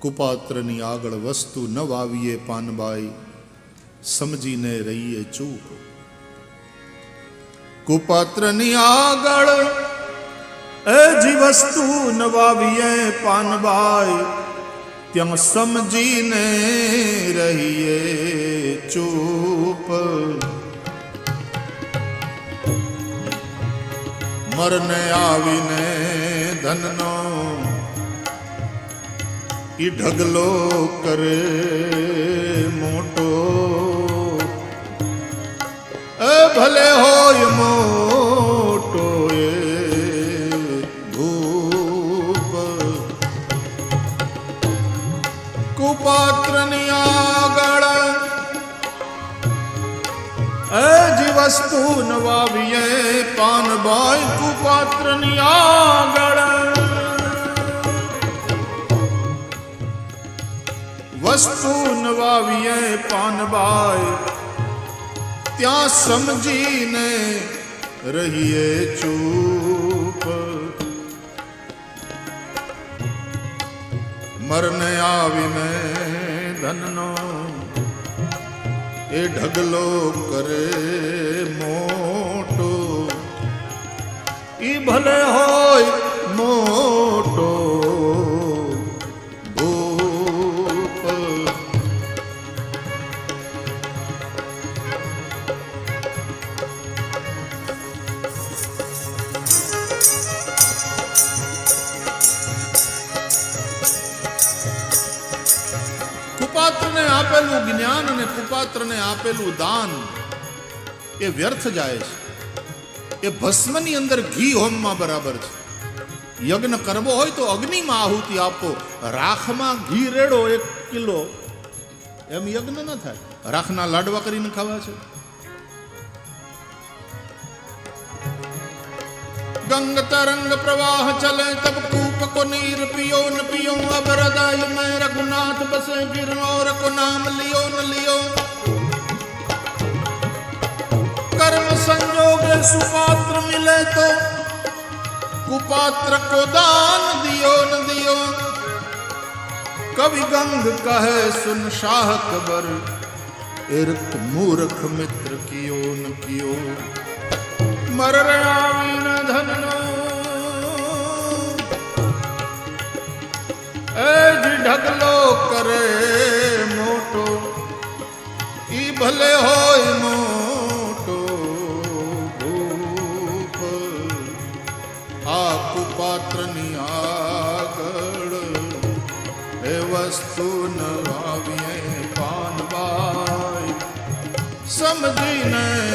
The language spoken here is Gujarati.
કુપાત્રની આગળ વસ્તુ ન વાવીએ પાનબાઈ, સમજીને રહીએ ચૂપ. કુપાત્રની આગળ એ જી વસ્તુ ન વાવીએ પાનબાઈ, ત્યાં સમજીને રહીએ ચૂપ. મરને આવીને ધનનો ઈ ઢગલો કરે મોટો. એ ભલે હોય મોટો એ ભૂપ કુપાત્રની આગળ એ જી વસ્તુ નવાવીએ પાનબાઈ કુપાત્રની આગળ. વસ્તુ નવાવીએ પાનબાઈ, ત્યાં સમજીને રહીએ ચૂપ. મરને આવીને ધનનો એ ઢગલો કરે મોટો. ઈ ભલે હોય મોટો કુપાત્રને આપેલું જ્ઞાન અને કુપાત્રને આપેલું દાન એ વ્યર્થ જાય છે. એ ભસ્મની અંદર ઘી હોમમાં બરાબર છે. યજ્ઞ કરવો હોય તો અગ્નિમાં આહુતિ આપો. રાખમાં ઘી રેડો એક કિલો. એમ યજ્ઞ ન થાય. રાખના લાડવા કરીને ખાવા છે. ગંગ તરંગ પ્રવાહ ચલે તબ को नीर पियो न पियो अब रदाय मैं रघुनाथ बस गिरनौर को नाम लियो न लियो कर्म संजोग सुपात्र मिले तो कुपात्र को दान दियो न दियो कवि गंध कहे सुन शाह कबर इर्क मूर्ख मित्र कियो न कियो मर रहा धन ઢગલો કરે મોટો. ઈ ભલે હોય મોટો ભૂપ આ કુપાત્રની આગળ એ વસ્તુ ન આવીએ પાનબાઈ. સમજીને